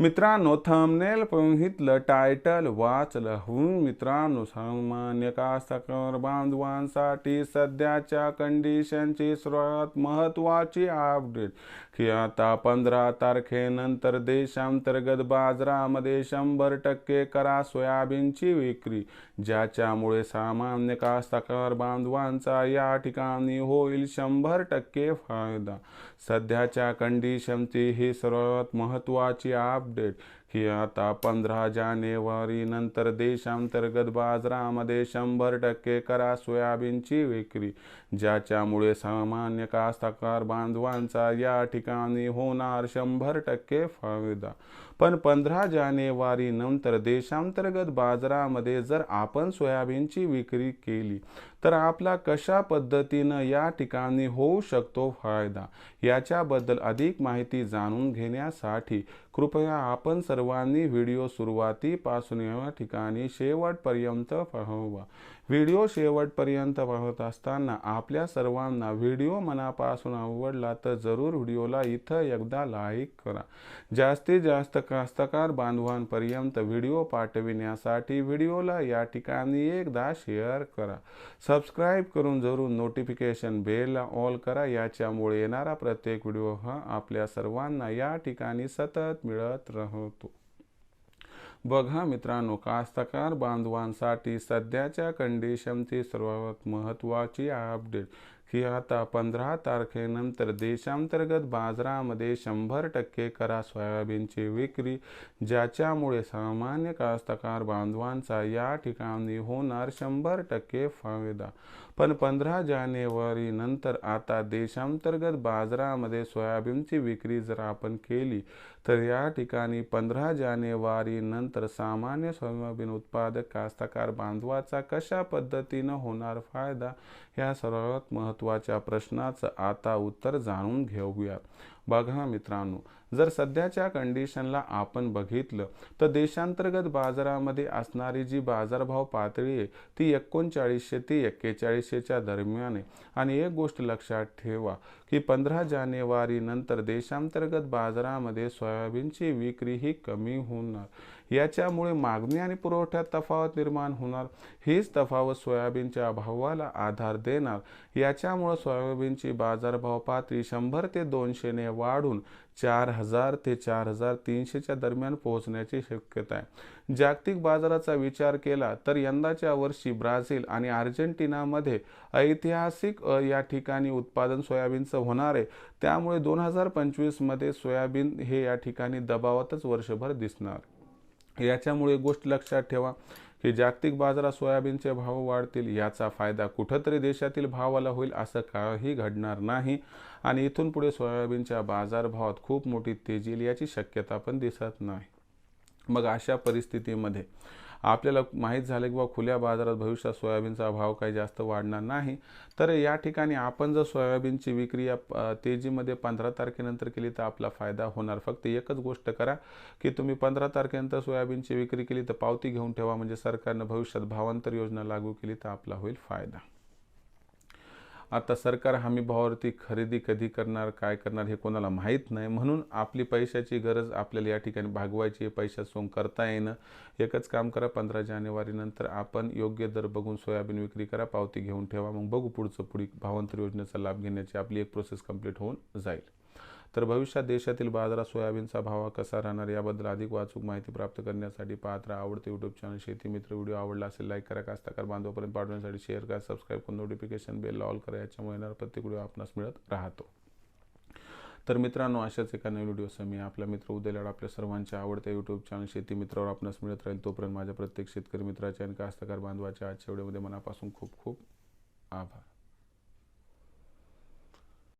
मित्रांनो थंबनेल बघितलं टायटल वाचलं. हून मित्रांनो सामान्य कास्तकार बांधवांसाठी सध्याच्या कंडिशनची सर्वात महत्त्वाची अपडेट की आता पंधरा तारखेनंतर देशांतर्गत बाजारामध्ये शंभर टक्के करा सोयाबीनची विक्री ज्याच्यामुळे सामान्य कास्तकार बांधवांचा या ठिकाणी होईल शंभर टक्के फायदा. सध्याच्या कंडिशनची ही सर्वात महत्त्वाची अपडेट की आता पंधरा जानेवारी नंतर देशांतर्गत बाजारामध्ये शंभर टक्के करा सोयाबीनची विक्री. ज्याच्यामुळे सामान्य कास्तकार बांधवांचा या ठिकाणी होणार शंभर टक्के फायदा. पण पंधरा जानेवारी नंतर देशांतर्गत बाजारामध्ये जर आपण सोयाबीनची विक्री केली तर आपला कशा पद्धतीनं या ठिकाणी होऊ शकतो फायदा? याच्याबद्दल अधिक माहिती जाणून घेण्यासाठी कृपया आपण सर्वांनी व्हिडिओ सुरुवातीपासून या ठिकाणी शेवटपर्यंत पाहावा. व्हिडिओ शेवटपर्यंत पाहत असताना आपल्या सर्वांना व्हिडिओ मनापासून आवडला तर जरूर व्हिडिओला इथं एकदा लाईक करा. जास्तीत जास्त कास्तकार बांधवांपर्यंत व्हिडिओ पाठविण्यासाठी व्हिडिओला या ठिकाणी एकदा शेअर करा. सबस्क्राईब करून जरूर नोटिफिकेशन बेलला ऑल करा. याच्यामुळे येणारा प्रत्येक व्हिडिओ हा आपल्या सर्वांना या ठिकाणी सतत मिळत राहतो. बघा मित्रांनो कास्तकार बांधवांसाठी सध्याच्या कंडिशनची सर्वात महत्त्वाची अपडेट की आता पंधरा तारखेनंतर देशांतर्गत बाजारामध्ये शंभर टक्के करा सोयाबीनची विक्री ज्याच्यामुळे सामान्य कास्तकार बांधवांचा या ठिकाणी होणार शंभर टक्के फायदा. पण पंधरा जानेवारी नंतर आता देशांतर्गत बाजारामध्ये सोयाबीनची विक्री जर आपण केली तर या ठिकाणी पंधरा जानेवारी नंतर सामान्य सोयाबीन उत्पादक कास्तकार बांधवाचा कशा पद्धतीनं होणार फायदा या सर्वात महत्त्वाच्या प्रश्नाचं आता उत्तर जाणून घेऊयात बघा मित्रांनो जर सध्याच्या कंडिशनला आपण बघितलं तर देशांतर्गत बाजारामध्ये असणारी जी बाजारभाव पातळी आहे ती एकोणचाळीसशे ते एक्केचाळीसशेच्या दरम्यान आहे. आणि एक गोष्ट लक्षात ठेवा की पंधरा जानेवारीनंतर देशांतर्गत बाजारामध्ये सोयाबीनची विक्री ही कमी होणार. याच्यामुळे मागणी आणि पुरवठ्यात तफावत निर्माण होणार. हीच तफावत सोयाबीनच्या भावाला आधार देणार. याच्यामुळे सोयाबीनची बाजारभाव पातळी शंभर ते दोनशेने वाढून चार हजार ते चार हजार तीनशेच्या दरम्यान पोहोचण्याची शक्यता आहे. जागतिक बाजाराचा विचार केला तर यंदाच्या वर्षी ब्राझील आणि अर्जेंटिनामध्ये ऐतिहासिक या ठिकाणी उत्पादन सोयाबीनचं होणार आहे. त्यामुळे दोन हजार पंचवीसमध्ये सोयाबीन हे या ठिकाणी दबावातच वर्षभर दिसणार. याच्यामुळे गोष्ट लक्षात ठेवा की जागतिक बाजारात सोयाबीनचे भाव वाढतील याचा फायदा कुठंतरी देशातील भावाला होईल असं काही घडणार नाही. आणि इथून पुढे सोयाबीनच्या बाजारभावात खूप मोठी तेजी येईल याची शक्यता पण दिसत नाही. मग अशा परिस्थितीमध्ये आपल्याला माहीत झालं की बा खुल्या बाजारात भविष्यात सोयाबीनचा भाव काही जास्त वाढणार नाही. तर या ठिकाणी आपण जर सोयाबीनची विक्री या तेजीमध्ये पंधरा तारखेनंतर केली तर आपला फायदा होणार. फक्त एकच गोष्ट करा की तुम्ही पंधरा तारखेनंतर सोयाबीनची विक्री केली तर पावती घेऊन ठेवा. म्हणजे सरकारनं भविष्यात भावांतर योजना लागू केली तर आपला होईल फायदा. आता सरकार हमी भावावरती खरेदी कधी करणार काय करणार हे कोणाला माहीत नाही. म्हणून आपली पैशाची गरज आपल्याला या ठिकाणी भागवायची पैशा सोंग करता येणं एकच काम करा पंधरा जानेवारीनंतर आपण योग्य दर बघून सोयाबीन विक्री करा पावती घेऊन ठेवा. मग बघू पुढचं पुढी भावांतर योजनेचा लाभ घेण्याची आपली एक प्रोसेस कंप्लीट होऊन जाईल. तर भविष्यात देशातील बाजारात सोयाबीनचा भाव कसा राहणार याबद्दल अधिक वाचूक माहिती प्राप्त करण्यासाठी पाहत राहा. आवडते यूट्यूब चॅनल शेती मित्र व्हिडिओ आवडला असेल लाईक करा. कास्ताकार बांधवापर्यंत पाठवण्यासाठी शेअर करा सबस्क्राईब करून नोटिफिकेशन बेल ऑल करा. याच्यामुळे येणार प्रत्येक व्हिडिओ आपणास मिळत राहतो. तर मित्रांनो अशाच एका नवीन व्हिडिओसह मी आपला मित्र उदयलाड आपल्या सर्वांच्या आवडत्या यूट्यूब चॅनल शेती मित्रावर आपणास मिळत राहील. तोपर्यंत माझ्या प्रत्येक शेतकरी मित्राच्या आणि कास्तकार बांधवाच्या आजच्या व्हिडिओमध्ये मनापासून खूप खूप आभार.